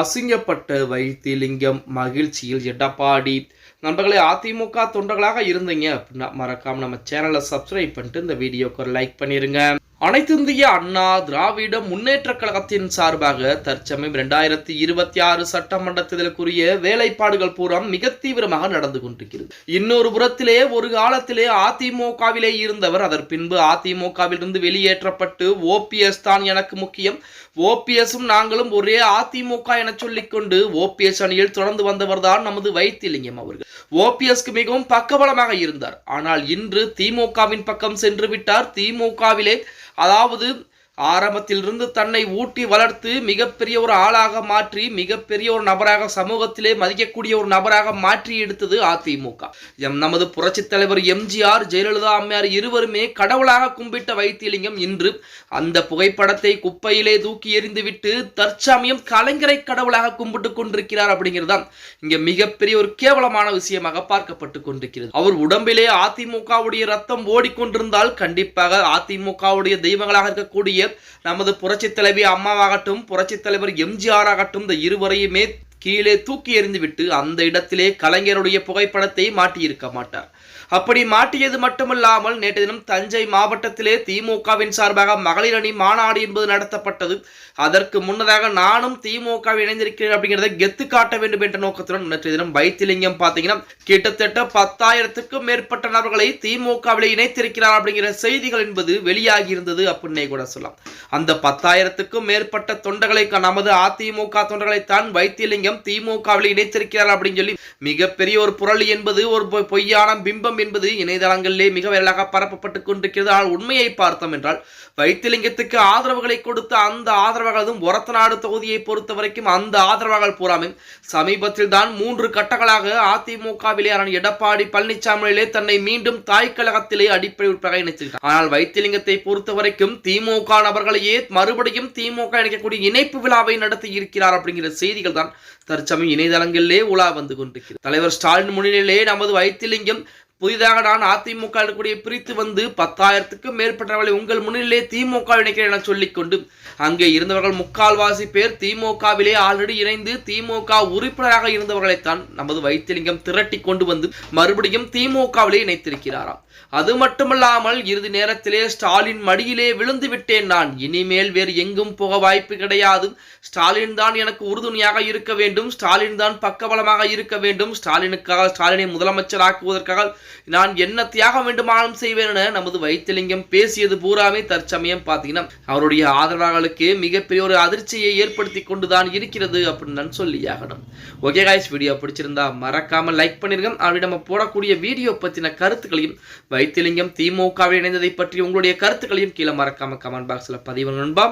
அசிங்கப்பட்ட வைத்தியலிங்கம் மகிழ்ச்சியில் எடப்பாடி. நண்பர்களே அதிமுக தொண்டர்களாக இருந்தீங்க அப்படின்னா மறக்காம நம்ம சேனலை சப்ஸ்கிரைப் பண்ணிட்டு இந்த வீடியோக்கு ஒரு லைக் பண்ணிருங்க. அனைத்து இந்திய அண்ணா திராவிட முன்னேற்ற கழகத்தின் சார்பாக தற்சமயம் இரண்டாயிரத்தி இருபத்தி ஆறு சட்டமன்ற தேர்தலுக்குரிய வேலைப்பாடுகள் பூரம் மிக தீவிரமாக நடந்து கொண்டிருக்கிறது. இன்னொரு புறத்திலே ஒரு காலத்திலே அதிமுகவிலே இருந்தவர் அதன் பின்பு அதிமுகவில் இருந்து வெளியேற்றப்பட்டு ஓபிஎஸ் தான் எனக்கு முக்கியம். ஓபிஎஸும் நாங்களும் ஒரே அதிமுக என சொல்லிக்கொண்டு ஓபிஎஸ் அணியில் தொடர்ந்து வந்தவர் தான் நமது வைத்திலிங்கம் அவர்கள். ஓபிஎஸ்க்கு மிகவும் பக்கபலமாக இருந்தார். ஆனால் இன்று திமுகவின் பக்கம் சென்று விட்டார். திமுகவிலே அதாவது ஆரம்பத்திலிருந்து தன்னை ஊட்டி வளர்த்து மிகப்பெரிய ஒரு ஆளாக மாற்றி மிகப்பெரிய ஒரு நபராக சமூகத்திலே மதிக்கக்கூடிய ஒரு நபராக மாற்றி எடுத்தது அதிமுக. எம் நமது புரட்சித் தலைவர் எம்ஜிஆர் ஜெயலலிதா அம்மையார் இருவருமே கடவுளாக கும்பிட்ட வைத்தியலிங்கம் இன்று அந்த புகைப்படத்தை குப்பையிலே தூக்கி எறிந்துவிட்டு தற்சமயம் கலைஞரை கடவுளாக கும்பிட்டு கொண்டிருக்கிறார் அப்படிங்கிறதுதான் இங்க மிகப்பெரிய ஒரு கேவலமான விஷயமாக பார்க்கப்பட்டு கொண்டிருக்கிறது. அவர் உடம்பிலே அதிமுகவுடைய ரத்தம் ஓடிக்கொண்டிருந்தால் கண்டிப்பாக அதிமுகவுடைய தெய்வங்களாக இருக்கக்கூடிய நமது புரட்சித் தலைவி அம்மாவாகட்டும் புரட்சித் தலைவர் எம்ஜிஆர் ஆகட்டும் இந்த இருவரையுமே கீழே தூக்கி எறிந்துவிட்டு அந்த இடத்திலே கலைஞருடைய புகைப்படத்தை மாட்டியிருக்க மாட்டார். அப்படி மாட்டியது மட்டுமல்லாமல் நேற்று தினம் தஞ்சை மாவட்டத்திலே திமுகவின் சார்பாக மகளிர் அணி மாநாடு என்பது நடத்தப்பட்டது. அதற்கு முன்னதாக நானும் திமுக இணைந்திருக்கிறேன் அப்படிங்கிறத கெத்து காட்ட வேண்டும் என்ற நோக்கத்துடன் நேற்று தினம் வைத்திலிங்கம் பார்த்தீங்கன்னா கிட்டத்தட்ட பத்தாயிரத்துக்கும் மேற்பட்ட நபர்களை திமுகவில் இணைத்திருக்கிறார் அப்படிங்கிற செய்திகள் என்பது வெளியாகி இருந்தது அப்படின்னே கூட சொல்லலாம். அந்த பத்தாயிரத்துக்கும் மேற்பட்ட தொண்டர்களை நமது அதிமுக தொண்டர்களைத்தான் வைத்திலிங்கம் திமுகவில் இணைத்திருக்கிறார் அப்படின்னு சொல்லி மிகப்பெரிய ஒரு புரளி என்பது ஒரு பொய்யான பிம்பம் என்பது இணையதளங்களிலே மிக விரலாக பரப்பப்பட்டு கொண்டிருக்கிறது. ஆனால் உண்மையை பார்த்தோம் என்றால் வைத்திலிங்கத்துக்கு ஆதரவுகளை கொடுத்த அந்த ஆதரவாளர்களும் ஒரத்தநாடு தொகுதியை பொறுத்த வரைக்கும் அந்த ஆதரவாளர்கள் பூராமே சமீபத்தில் தான் மூன்று கட்டங்களாக அதிமுகவிலே எடப்பாடி பழனிசாமியிலே தன்னை மீண்டும் தாய் கழகத்திலே அடிப்படை உறுப்பினராக இணைத்துவிட்டார் ஆனால் வைத்திலிங்கத்தை பொறுத்த வரைக்கும் திமுக நபர்களையே மறுபடியும் திமுக இணைக்கக்கூடிய இணைப்பு விழாவை நடத்தி இருக்கிறார் அப்படிங்கிற செய்திகள் தான் தற்சமயம் இணையதளங்களிலே உலா வந்து கொண்டிருக்கிறது. தலைவர் ஸ்டாலின் முன்னிலையிலே நமது வைத்திலிங்கம் புதிதாக நான் அதிமுக கூடிய பிரித்து வந்து பத்தாயிரத்துக்கும் மேற்பட்டவர்களை உங்கள் முன்னிலே திமுக இணைக்கிறேன் என சொல்லிக்கொண்டு அங்கே இருந்தவர்கள் முக்கால்வாசி பேர் திமுகவிலே ஆல்ரெடி இணைந்து திமுக உறுப்பினராக இருந்தவர்களைத்தான் நமது வைத்திலிங்கம் திரட்டி கொண்டு வந்து மறுபடியும் திமுகவிலே இணைத்திருக்கிறாராம். அது மட்டுமல்லாமல் இறுதி நேரத்திலே ஸ்டாலின் மடியிலே விழுந்து விட்டேன் நான். இனிமேல் வேறு எங்கும் போக வாய்ப்பு கிடையாது. ஸ்டாலின் தான் எனக்கு உறுதுணையாக இருக்க வேண்டும். ஸ்டாலின் தான் பக்கபலமாக இருக்க வேண்டும். ஸ்டாலினுக்காக ஸ்டாலினை முதலமைச்சராக்குவதற்காக நான் என்ன தியாகம் வேண்டுமானும் செய்வேன் என நமது வைத்திலிங்கம் பேசியது பூராமே தற்சமயம் பார்த்தீங்கன்னா அவருடைய ஆதரவாளர்களுக்கு மிகப்பெரிய ஒரு அதிர்ச்சியை ஏற்படுத்தி கொண்டுதான் இருக்கிறது அப்படின்னு நான் சொல்லியாகணும். ஓகே காய்ஸ் வீடியோ பிடிச்சிருந்தா மறக்காம லைக் பண்ணிருங்க. அப்படி நம்ம போடக்கூடிய வீடியோ பத்தின கருத்துக்களையும் வைத்திலிங்கம் திமுகவில் இணைந்ததை பற்றி உங்களுடைய கருத்துக்களையும் கீழே மறக்காம கமெண்ட் பாக்ஸில் பதிவு நண்பா.